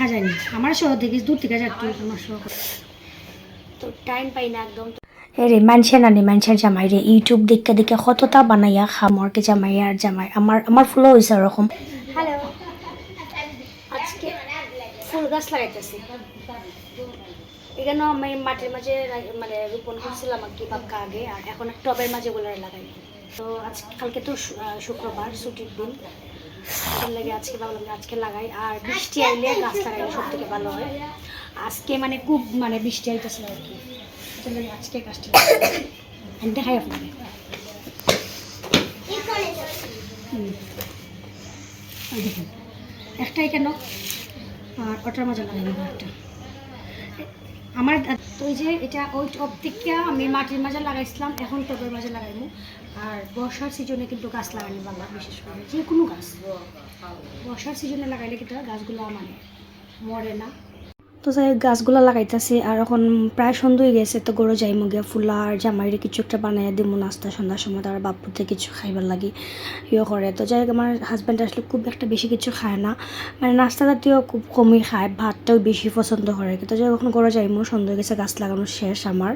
দেখা যায়নি। আমার শহর থেকে দূর থেকে একটু আমার শহর তো টাইম পাই না একদম। রে মানছে নানি মানছের জামাই রে। ইউটিউব দেখে দেখে কতটা বানাইয়া খামরকে জামাই আর জামাই। আমার আমার ফুলও হয়েছে ওরকম। হ্যালো আজকে ফুল গাছ লাগাইতেছি। এখানে আমি মাটির মাঝে মানে রোপণ করছিলাম আর কি বাক্কা আগে আর এখন টবের মাঝে গুলো লাগাই। তো আজ কালকে তো শুক্রবার ছুটির দিন। লাগে আজকে ভাবলাম আজকে লাগাই। আর বৃষ্টি আইলে গাছ লাগাইলে সব থেকে ভালো হয়। আজকে মানে খুব মানে বৃষ্টি আইতেছিল আর কি। আজকে গাছটা দেখাই আপনাকে। দেখুন, একটাই কেন? আর ওটার মাঝে লাগাইব একটা আমার তো ওই যে এটা ওই টপ আমি মাটির মাঝে লাগাইছিলাম, এখন টবের মাঝে লাগাইবো আর বর্ষার সিজনে কিন্তু গাছ লাগানি ভালো বিশেষ করে। যে কোনো গাছ। বর্ষার সিজনে লাগাইলে কিন্তু গাছগুলো মানে মরে না। তো যাই গাছগুলা লাগাইতেছি আর এখন প্রায় সন্ধ্যা হয়ে গেছে, তো গরু যাই মুগিয়া ফুলা আর জামাইরে কিছু একটা বানাইয়া দিব নাস্তা, সন্ধ্যার সময় তার বাপুতে কিছু খাইবার লাগে ইয়ে করে। তো যাই আমার হাজব্যান্ড আসলে খুব একটা বেশি কিছু খায় না। মানে নাস্তা জাতীয় খুব কমই খায়, ভাতটাও বেশি পছন্দ করে। তো যাই এখন গরু যাইমো, সন্ধ্যা হয়ে গেছে, গাছ লাগানো শেষ আমার।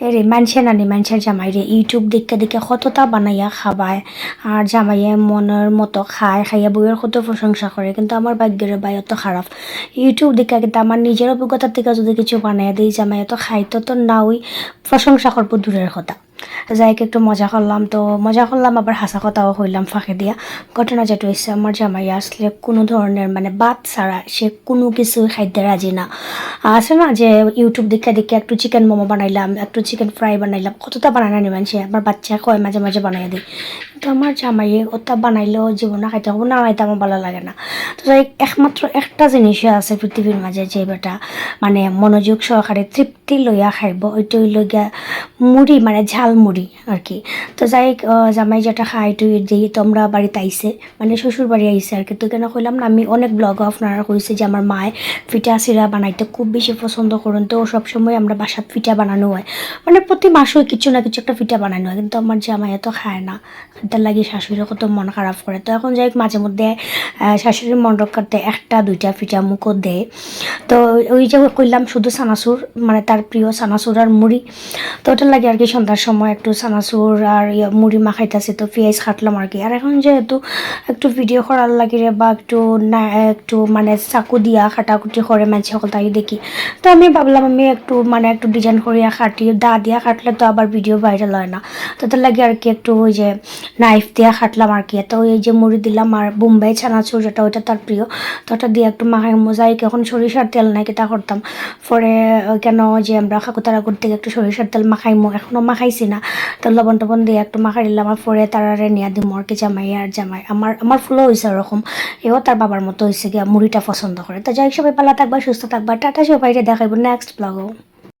রে, মানছে নানি মানছের জামাই রে। ইউটিউব দেখে দেখে সততা বানাইয়া খাবায়। আর জামাইয়ে মনের মতো খায়, খাইয়া বইয়ের কত প্রশংসা করে কিন্তু আমার ভাগ্যের বাই অত খারাপ ইউটিউব দেখে কিন্তু আমার নিজের অভিজ্ঞতার থেকে যদি কিছু বানাইয়া দিই জামাই এত খাইতো তো না ওই প্রশংসা করব দূরের কথা। যাইকে, একটু মজা করলাম তো। মজা করলাম, আবার হাসা কথাও হইলাম ফাঁকে দিয়া। ঘটনা যেটা হয়েছে আমার জামাই আসলে কোনো ধরনের মানে বাদ ছাড়া সে কোনো কিছু খাইতে রাজি না। আছে না যে ইউটিউব দেখে দেখে একটু চিকেন মোমো বানাইলাম, একটু চিকেন ফ্রাই বানাইলাম। কতটা বানানো নিবেন সে? আমার বাচ্চা কয় মাঝে মাঝে বানাই দিই কিন্তু আমার জামাইয়ে ওটা বানাইলেও জীবনে খাইতে হবে, না খাইতে আমার ভালো লাগে না। তো যাই একমাত্র একটা জিনিসই আছে পৃথিবীর মাঝে যে বেটা মানে মনোযোগ সহকারে তৃপ্তি লইয়া খাইব। ওইটা হইল গিয়া মুড়ি মানে ঝাল মুড়ি আর কি। তো যাই জামাই যেটা খাই টুই দিই তোমরা বাড়িতে আইসে মানে শ্বশুর বাড়ি আইসে আর কি। তো কেন কইলাম না, আমি অনেক ব্লগ আপনারা কইছে যে আমার মায়ে পিঠা চিরা বানাইতে খুব বেশি পছন্দ করুন। তো সবসময় আমরা বাসাত পিঠা বানানো হয়। মানে প্রতি মাসে কিছু না কিছু একটা পিঠা বানানো হয়, কিন্তু আমার জামাই এত খায় না। তার লাগে শাশুড়ির কত মন খারাপ করে তো এখন যাই মাঝে মধ্যে শাশুড়ির মন রক্ষার্থে একটা, দুইটা পিঠা মুখও দেয় তো ওই যে কইলাম, শুধু সানাসুর মানে তার প্রিয় সানাসুর আর মুড়ি। তো ওটার লাগে আর কি সন্ধ্যার সময় একটু সানাসুর আর মুড়ি মাখাইতেছে তো পেঁয়াজ কাটলাম আর কি। আর এখন যেহেতু একটু ভিডিও করার লাগে রে বা একটু না, একটু মানে চাকু দিয়া কাটাকুটি করে মানুষ সকল তাই দেখি। তো আমি ভাবলাম আমি একটু মানে একটু ডিজাইন করিয়া কাটি, দা দিয়া কাটলে তো আবার ভিডিও ভাইরাল হয় না। তো তার লাগে আর কি একটু ওই যে নাইফ দিয়া কাটলাম আর কি। তো এই যে মুড়ি দিলাম আর বোম্বাই ছানাচুর যেটা, ওইটা তার প্রিয় তো ওটা দিয়ে একটু মাখাই মোজাইক এখন সরিষার তেল নাকি তা করতাম পরে কেন যে আমরা কাকুতারা করতে একটু সরিষার তেল মাখাইমো এখনও মাখাইছি না। তো লবণ টবণ দিয়ে একটু মাখা দিলাম আর পরে তারারে নিয়ে দিম মোর কি জামাই আর জামাই। আমার আমার ফুলও হয়েছে ওরকম। এও তার বাবার মতো হয়েছে গিয়া, মুড়িটা পছন্দ করে। তো যাই সবাই পালা থাকবা, সুস্থ থাকবা। টাটা সবাই দেখাইব নেক্সট ব্লগও